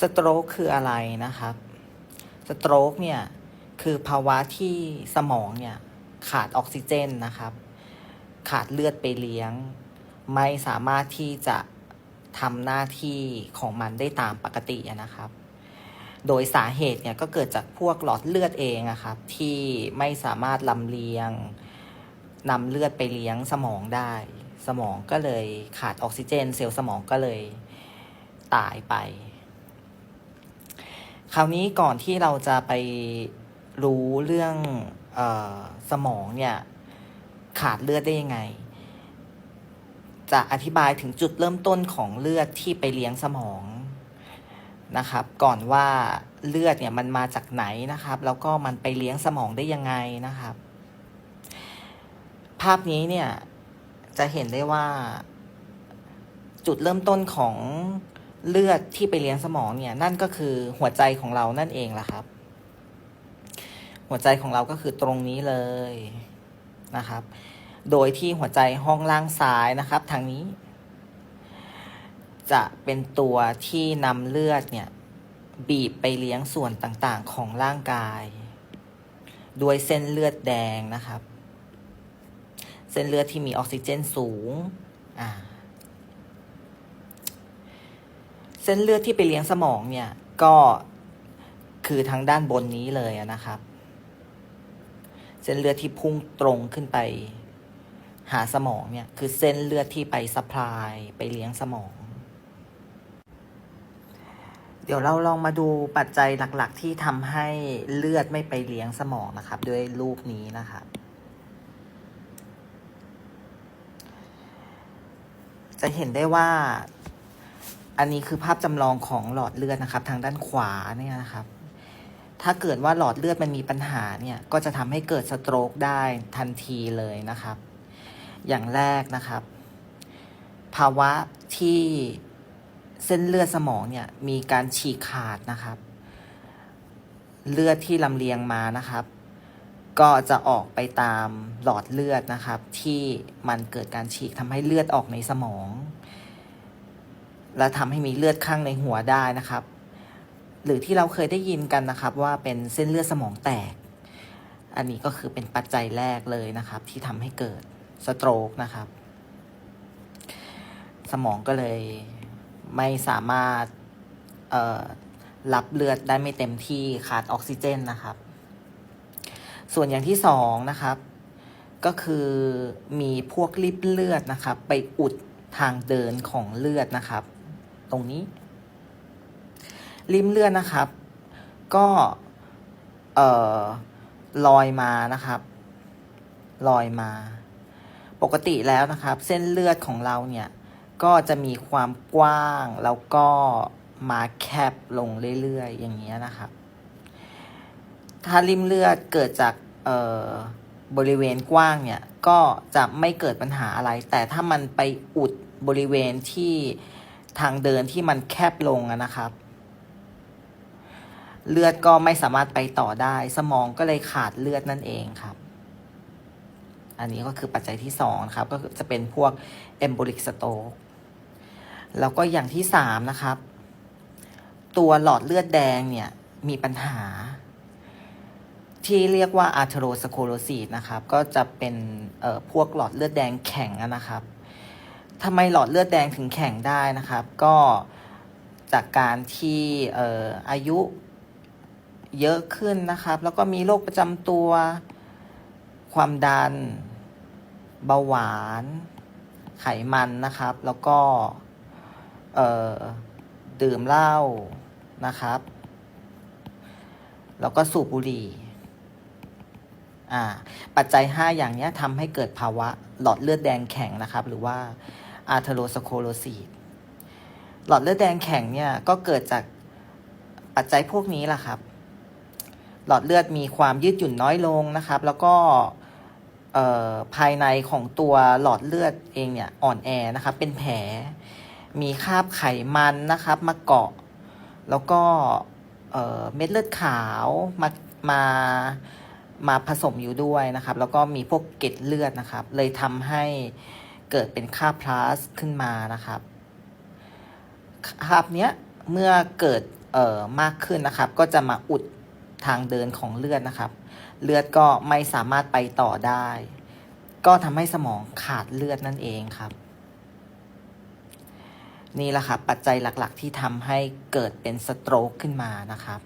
สโตรกคืออะไรนะครับ สโตรกเนี่ยคือภาวะที่สมองเนี่ยขาดออกซิเจนนะครับ ขาดเลือดไปเลี้ยง ไม่สามารถที่จะทำหน้าที่ของมันได้ตามปกตินะครับ โดยสาเหตุเนี่ยก็เกิดจากพวกหลอดเลือดเองอะครับ ที่ไม่สามารถลำเลียงนำเลือดไปเลี้ยงสมองได้ สมองก็เลยขาดออกซิเจน เซลล์สมองก็เลยตายไป คราวนี้ก่อนที่เราจะไปรู้เรื่องออสมองเนี่ยขาดเลือดได้ยังไง จะอธิบายถึงจุดเริ่มต้นของเลือดที่ไปเลี้ยงสมองนะครับ ก่อนว่าเลือดเนี่ยมันมาจากไหนนะครับ แล้วก็มันไปเลี้ยงสมองได้ยังไงนะครับ ภาพนี้เนี่ยจะเห็นได้ว่าจุดเริ่มต้นของ เลือดที่ไปเลี้ยงสมองเนี่ยนั่นก็คือหัวใจของเรานั่นเองล่ะครับ หัวใจของเราก็คือตรงนี้เลยนะครับ โดยที่หัวใจห้องล่างซ้ายนะครับ ทางนี้ จะเป็นตัวที่นำเลือดเนี่ยบีบไปเลี้ยงส่วนต่างๆของร่างกายด้วยเส้นเลือดแดงนะครับ เส้นเลือดที่มีออกซิเจนสูง อ่า เส้นเลือดที่ไปเลี้ยงสมองเนี่ยก็คือทางด้านบนนี้เลยนะครับ เส้นเลือดที่พุ่งตรงขึ้นไป หาสมองเนี่ยคือเส้นเลือดที่ไปซัพพลายไปเลี้ยงสมอง เดี๋ยวเราลองมาดูปัจจัยหลักๆ ที่ทำให้เลือดไม่ไปเลี้ยงสมองนะครับ ด้วยรูปนี้นะครับจะเห็นได้ว่า อันนี้คือภาพจำลองของหลอดเลือดนะครับ ทางด้านขวาเนี่ยนะครับ ถ้าเกิดว่าหลอดเลือดมันมีปัญหาเนี่ยก็จะทำให้เกิดสโตรกได้ทันทีเลยนะครับ อย่างแรกนะครับ ภาวะที่เส้นเลือดสมองเนี่ยมีการฉีกขาดนะครับ เลือดที่ลำเลียงมานะครับ ก็จะออกไปตามหลอดเลือดนะครับ ที่มันเกิดการฉีกทำให้เลือดออกในสมอง และทำให้มีเลือดข้างในหัวได้นะครับ หรือที่เราเคยได้ยินกันนะครับว่าเป็นเส้นเลือดสมองแตก อันนี้ก็คือเป็นปัจจัยแรกเลยนะครับ ที่ทำให้เกิดสโตรกนะครับ สมองก็เลยไม่สามารถรับเลือดได้ไม่เต็มที่ขาดออกซิเจนนะครับ ส่วนอย่างที่สองนะครับ ก็คือมีพวกริบเลือดนะครับ ไปอุดทางเดินของเลือดนะครับ ตรงนี้ ริมเลือดนะครับ ก็เอ่อลอยมานะครับ ลอยมา ปกติแล้วนะครับ เส้นเลือดของเราเนี่ย ก็จะมีความกว้างแล้วก็มาแคบลงเรื่อยๆ อย่างเงี้ยนะครับ ถ้าริมเลือดเกิดจากเอ่อบริเวณกว้างเนี่ย ก็จะไม่เกิดปัญหาอะไร แต่ถ้ามันไปอุดบริเวณที่ ทางเดินที่มันแคบลงนะครับ เลือดก็ไม่สามารถไปต่อได้ สมองก็เลยขาดเลือดนั่นเองครับ อันนี้ก็คือปัจจัยที่สองนะครับ ก็คือจะเป็นพวก embolic stroke แล้วก็อย่างที่สามนะครับ ตัวหลอดเลือดแดงเนี่ยมีปัญหา ที่เรียกว่า atherosclerosis นะครับ ก็จะเป็นเอ่อพวกหลอดเลือดแดงแข็งนะครับ ทำไมหลอดเลือดแดงถึงแข็งได้นะครับ ก็จากการที่เอ่ออายุเยอะขึ้นนะครับ แล้วก็มีโรคประจำตัว ความดัน เบาหวาน ไขมันนะครับ แล้วก็เอ่อดื่มเหล้านะครับ แล้วก็สูบบุหรี่อ่าปัจจัย 5 อย่างนี้ทำให้เกิดภาวะหลอดเลือดแดงแข็งนะครับ หรือว่า atherosclerosis หลอดเลือดแดงแข็งเนี่ยก็เกิดจากปัจจัยพวกนี้แหละครับ หลอดเลือดมีความยืดหยุ่นน้อยลงนะครับ แล้วก็ภายในของตัวหลอดเลือดเองเนี่ยอ่อนแอนะครับ เป็นแผล มีคราบไขมันนะครับ มาเกาะ แล้วก็เอ่อเม็ดเลือดขาวมามามาผสมอยู่ด้วยนะครับ แล้วก็มีพวกเกล็ดเลือดนะครับ เลยทำให้ เกิดเป็นคราบพลาสขึ้นมานะครับคาบเนี้ยเมื่อเกิดเอ่อมากขึ้นนะครับ ก็จะมาอุดทางเดินของเลือดนะครับ เลือดก็ไม่สามารถไปต่อได้ ก็ทำให้สมองขาดเลือดนั่นเองครับ นี่แหละครับปัจจัยหลักๆ ที่ทำให้เกิดเป็นสโตรกขึ้นมานะครับ